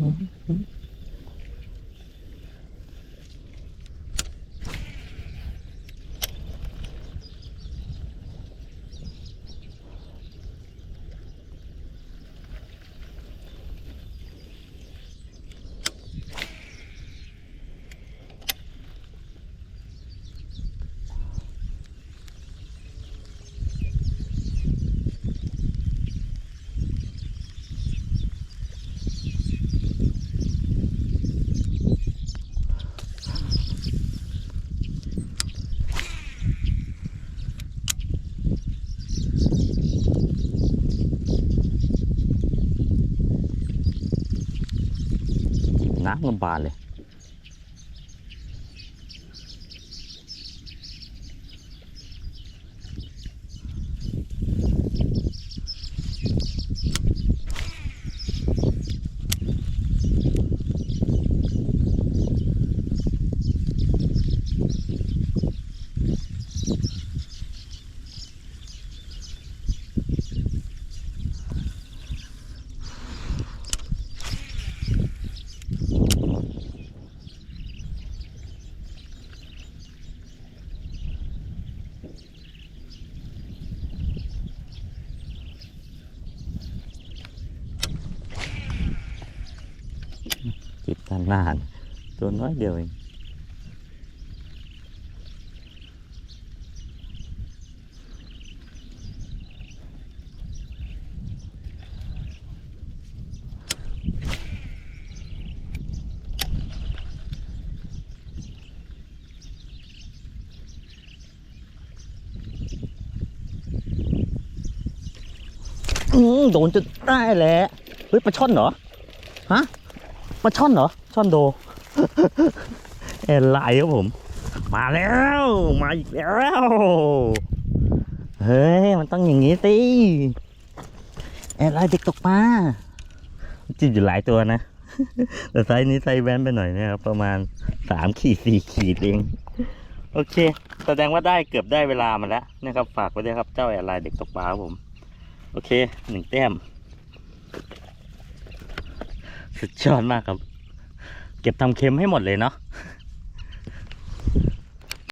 Mm-hmm. น้ำลำบากเลยานหน้านตัวน้อยเดียวเองโดนจะได้แหละเฮ้ยปลาช่อนเหรอ ฮะ ปลาช่อนเหรอ ช่อนโด เอ็นไลครับผม มาแล้ว มาอีกแล้ว เฮ้ย มันต้องอย่างนี้สิเอ็นไลเด็กตกปลาจิบอยู่หลายตัวนะ แต่ไซส์นี้ไซส์แว้นไปหน่อยนะครับ ประมาณสามขีดสี่ขีดเอง โอเค แสดงว่าได้เกือบได้เวลามาแล้วนะครับ ฝากไว้ด้วยครับ เจ้าแอร์ไลน์เด็กตกปลาครับผม โอเคหนึ่งแต้ม สุดยอดมากครับ เก็บทำเค็มให้หมดเลยเนาะ